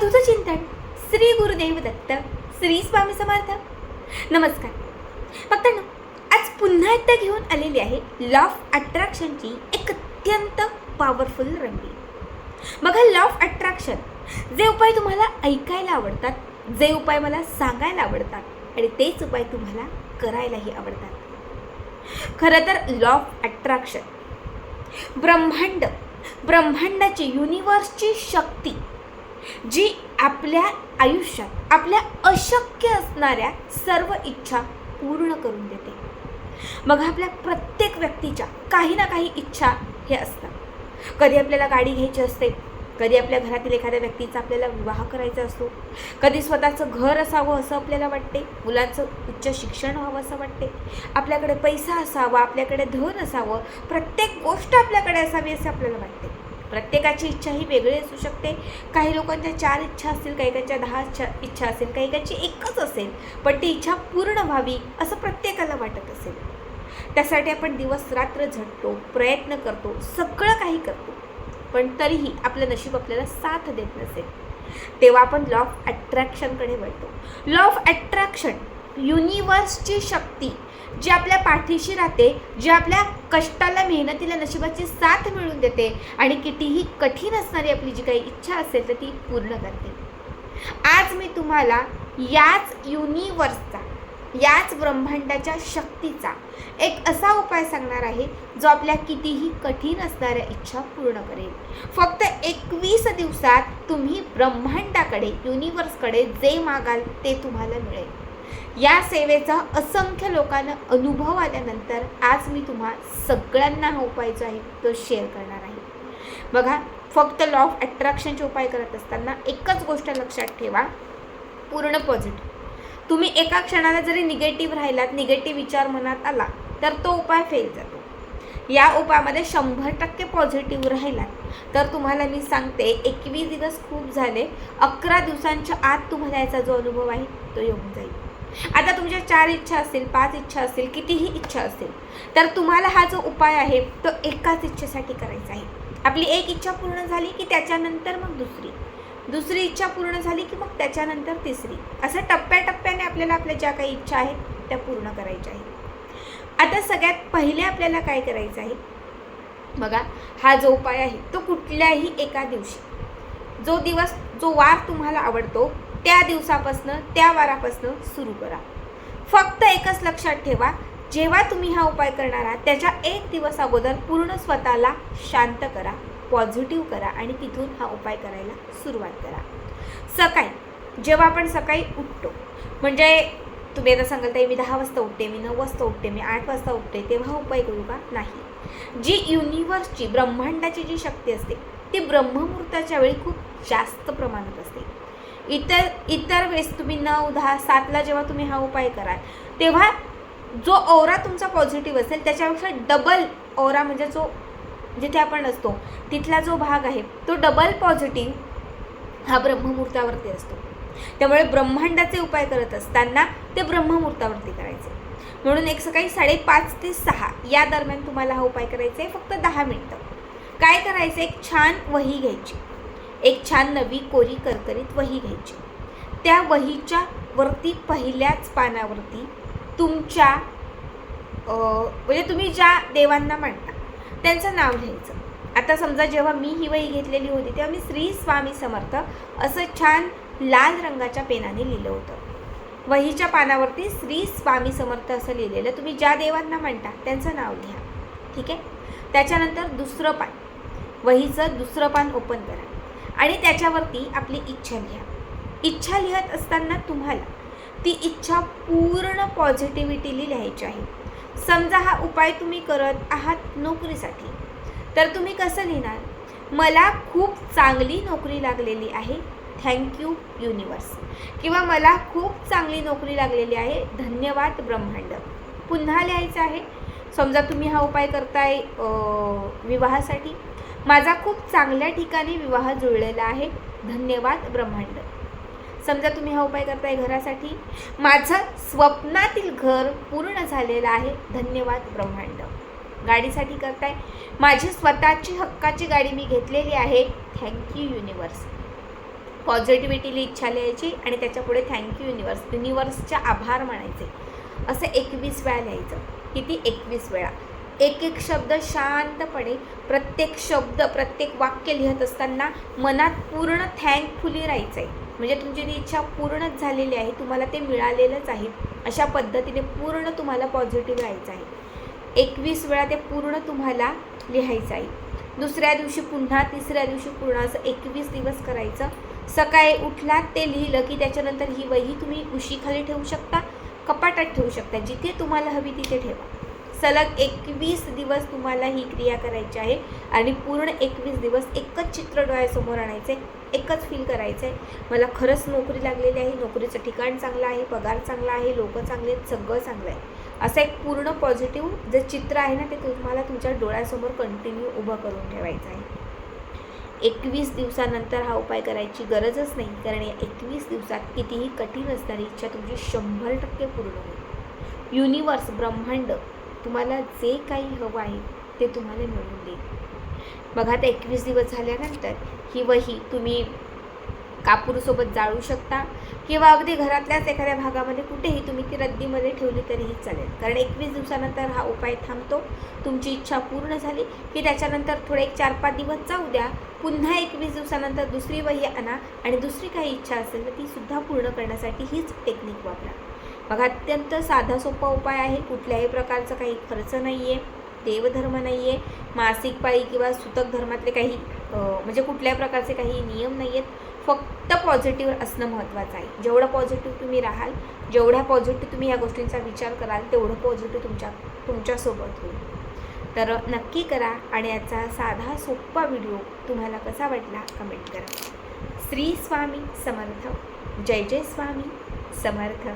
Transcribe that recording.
तुझं चिंतन श्री गुरुदेव दत्त श्री स्वामी समर्थ. नमस्कार. फक्त ना आज पुन्हा एकदा घेऊन आलेली आहे लॉ ऑफ अट्रॅक्शनची एक अत्यंत पॉवरफुल रंगी बघा लॉ ऑफ अट्रॅक्शन जे उपाय तुम्हाला ऐकायला आवडतात जे उपाय मला सांगायला आवडतात आणि तेच उपाय तुम्हाला करायलाही आवडतात. खरं तर लॉ ऑफ अट्रॅक्शन ब्रह्मांड ब्रह्मांडाची युनिवर्सची शक्ती जी आपल्या आयुष्यात आपल्या अशक्य असणाऱ्या सर्व इच्छा पूर्ण करून देते. मग आपल्या प्रत्येक व्यक्तीच्या काही ना काही इच्छा हे असतात. कधी आपल्याला गाडी घ्यायची असते कधी आपल्या घरातील एखाद्या व्यक्तीचा आपल्याला विवाह करायचा असतो कधी स्वतःचं घर असावं असं आपल्याला वाटते मुलांचं उच्च शिक्षण व्हावं असं वाटते आपल्याकडे पैसा असावा आपल्याकडे धन असावं प्रत्येक गोष्ट आपल्याकडे असावी असं आपल्याला वाटते. प्रत्येकाची इच्छा ही वेगळी असू शकते. काही लोकांच्या चार इच्छा असतील काही काहीच्या दहा इच्छा इच्छा असेल काही काहीची एकच असेल. पण ती इच्छा पूर्ण व्हावी असं प्रत्येकाला वाटत असेल. त्यासाठी आपण दिवस रात्र झटतो प्रयत्न करतो सगळं काही करतो. पण तरीही आपलं नशीब आपल्याला साथ देत नसेल. तेव्हा आपण लॉ ऑफ अट्रॅक्शनकडे वळतो. लॉ ऑफ अट्रॅक्शन युनिवर्सची शक्ती जी आपल्या पाठीशी राहते जी आपल्या कष्टाला मेहनतीला नशिबाची साथ मिळवून देते आणि कितीही कठीण असणारी आपली जी काही इच्छा असेल तर ती पूर्ण करते. आज मी तुम्हाला याच युनिवर्सचा याच ब्रह्मांडाच्या शक्तीचा एक असा उपाय सांगणार आहे जो आपल्या कितीही कठीण असणाऱ्या इच्छा पूर्ण करेल. फक्त एकवीस दिवसात तुम्ही ब्रह्मांडाकडे युनिवर्सकडे जे मागाल ते तुम्हाला मिळेल. या सेवेचा असंख्य लोकांना अनुभव आल्यानंतर आज मी तुम्हा सगळ्यांना हा उपाय जो आहे तो शेअर करणार आहे. बघा फक्त लॉ ऑफ अट्रॅक्शनचे उपाय करत असताना एकच गोष्ट लक्षात ठेवा पूर्ण पॉझिटिव्ह तुम्ही एका क्षणाला जरी निगेटिव्ह राहिलात निगेटिव्ह विचार मनात आला तर तो उपाय फेल जातो. या उपायामध्ये शंभर टक्के पॉझिटिव्ह राहिलात तर तुम्हाला मी सांगते एकवीस दिवस खूप झाले अकरा दिवसांच्या आत तुम्हाला याचा जो अनुभव आहे तो येऊन जाईल. आता तुमच्या चार इच्छा असतील पाच इच्छा असतील कितीही इच्छा असतील तर तुम्हाला हा जो उपाय आहे तो एकाच इच्छेसाठी करायचा आहे. आपली एक इच्छा पूर्ण झाली की त्याच्यानंतर मग दुसरी. दुसरी इच्छा पूर्ण झाली की मग त्याच्यानंतर तिसरी. असं टप्प्याटप्प्याने आपल्याला आपल्या ज्या काही इच्छा आहेत त्या पूर्ण करायच्या आहेत. आता सगळ्यात पहिले आपल्याला काय करायचं आहे? बघा हा जो उपाय आहे तो कुठल्याही एका दिवशी. जो दिवस जो वार तुम्हाला आवडतो त्या दिवसापासनं त्या वारापासनं सुरू करा. फक्त एकच लक्षात ठेवा जेव्हा तुम्ही हा उपाय करणार आहात त्याच्या एक दिवस अगोदर पूर्ण स्वतःला शांत करा पॉझिटिव्ह करा आणि तिथून हा उपाय करायला सुरुवात करा. सकाळी जेव्हा आपण सकाळी उठतो म्हणजे तुम्ही आता सांगाल ताई मी दहा वाजता उठते मी नऊ वाजता उठते मी आठ वाजता उठते तेव्हा उपाय करू का? नाही. जी युनिव्हर्सची ब्रह्मांडाची जी शक्ती असते ती ब्रह्ममुहूर्ताच्या वेळी खूप जास्त प्रमाणात असते. इतर इतर वेळेस तुम्ही नऊ दहा सातला जेव्हा तुम्ही हा उपाय कराल तेव्हा जो ओरा तुमचा पॉझिटिव्ह असेल त्याच्यापेक्षा डबल ओरा म्हणजे जो जिथे आपण असतो तिथला जो भाग आहे तो डबल पॉझिटिव्ह हा ब्रह्ममुहूर्तावरती असतो. त्यामुळे ब्रह्मांडाचे उपाय करत असताना ते ब्रह्ममुहूर्तावरती करायचे. म्हणून एक सकाळी साडेपाच ते सहा या दरम्यान तुम्हाला हा उपाय करायचा आहे फक्त दहा मिनटं. काय करायचं? एक छान वही घ्यायची. एक छान नवी कोरी करकरीत वही घ्यायची. त्या वहीच्या वरती पहिल्याच पानावरती तुमच्या म्हणजे तुम्ही ज्या देवांना मांडता त्यांचं नाव लिहायचं. आता समजा जेव्हा मी ही वही घेतलेली होती तेव्हा मी श्री स्वामी समर्थ असं छान लाल रंगाच्या पेनाने लिहिलं होतं. वहीच्या पानावरती श्री स्वामी समर्थ असं लिहिलेलं तुम्ही ज्या देवांना मांडता त्यांचं नाव लिहा. ठीक आहे? त्याच्यानंतर दुसरं पान. वहीचं दुसरं पान ओपन करा. आणि त्याच्यावरती आपली इच्छा लिहा. इच्छा लिहत असताना तुम्हाला ती इच्छा पूर्ण पॉझिटिव्हिटीली लिहायची आहे. समजा हा उपाय तुम्ही करत आहात नोकरीसाठी तर तुम्ही कसं लिहिणार? मला खूप चांगली नोकरी लागलेली आहे थँक्यू युनिवर्स किंवा मला खूप चांगली नोकरी लागलेली आहे धन्यवाद ब्रह्मांड. पुन्हा लिहायचं आहे. समजा तुम्ही हा उपाय करताय विवाहासाठी माझा खूप चांगल्या ठिकाणी विवाह जुळलेला आहे. धन्यवाद ब्रह्मांड. समजा तुम्ही हा उपाय करताय घरासाठी. माझं स्वप्नातील घर पूर्ण झालेलं आहे. धन्यवाद ब्रह्मांड. गाडीसाठी करताय. माझी स्वतःची हक्काची गाडी मी घेतलेली आहे. थँक्यू युनिवर्स पॉझिटिव्हिटीली इच्छा लिहायची आणि त्याच्यापुढे थँक्यू युनिवर्स युनिवर्सचे आभार मानायचे. असं एकवीस वेळा लिहायचं. किती? एकवीस वेळा. एक एक शब्द शांतपणे प्रत्येक शब्द प्रत्येक वाक्य लिहित असताना मनात पूर्ण थँकफुली राहायचं आहे म्हणजे तुमची ती इच्छा पूर्णच झालेली आहे तुम्हाला ते मिळालेलंच आहे. अशा पद्धतीने पूर्ण तुम्हाला पॉझिटिव्ह राहायचं आहे. एकवीस वेळा ते पूर्ण तुम्हाला लिहायचं आहे. दुसऱ्या दिवशी पुन्हा तिसऱ्या दिवशी पूर्ण असं एकवीस दिवस करायचं. सकाळी उठलात ते लिहिलं की त्याच्यानंतर ही वही तुम्ही उशीखाली ठेवू शकता कपाटात ठेवू शकता. जिथे तुम्हाला हवी तिथे ठेवा. सलग एकवीस दिवस तुम्हाला ही क्रिया करायची आहे आणि पूर्ण एकवीस दिवस एकच चित्र डोळ्यासमोर आणायचं आहे एकच फील करायचं. आहे मला खरंच नोकरी लागलेली आहे नोकरीचं ठिकाण चांगलं आहे पगार चांगला आहे लोक चांगले आहेत सगळं चांगलं आहे. असं एक पूर्ण पॉझिटिव्ह जे चित्र आहे ना ते तुम्हाला तुमच्या डोळ्यासमोर कंटिन्यू उभं करून ठेवायचं आहे. एकवीस दिवसानंतर हा उपाय करायची गरजच नाही कारण या एकवीस दिवसात कितीही कठीण असणारी इच्छा तुमची शंभर टक्के पूर्ण होईल. युनिवर्स ब्रह्मांड तुम्हाला जे काही हवं आहे ते तुम्हाला मिळून देईल बघा आता एकवीस दिवस झाल्यानंतर ही वही तुम्ही कापूरसोबत जाळू शकता किंवा अगदी घरातल्याच एखाद्या भागामध्ये कुठेही तुम्ही ती रद्दीमध्ये ठेवली तरीही चालेल. कारण एकवीस दिवसानंतर हा उपाय थांबतो तुमची इच्छा पूर्ण झाली की त्याच्यानंतर थोडे एक चार पाच दिवस जाऊ द्या पुन्हा एकवीस दिवसानंतर दुसरी वही आणा आणि दुसरी काही इच्छा असेल तर तीसुद्धा पूर्ण करण्यासाठी हीच टेक्निक वापरा. बघा अत्यंत साधा सोपा उपाय आहे. कुठल्याही प्रकारचा काही खर्च नाही आहे देवधर्म नाही आहे मासिक पाळी किंवा सुतक धर्मातले काही म्हणजे कुठल्याही प्रकारचे काही नियम नाही आहेत फक्त पॉझिटिव्ह असणं महत्त्वाचं आहे. जेवढं पॉझिटिव्ह तुम्ही राहाल जेवढ्या पॉझिटिव्ह तुम्ही या गोष्टींचा विचार कराल तेवढं पॉझिटिव्ह तुमच्या तुमच्यासोबत होईल. तर नक्की करा आणि याचा साधा सोपा व्हिडिओ तुम्हाला कसा वाटला कमेंट करा. श्री स्वामी समर्थ. जय जय स्वामी समर्थ.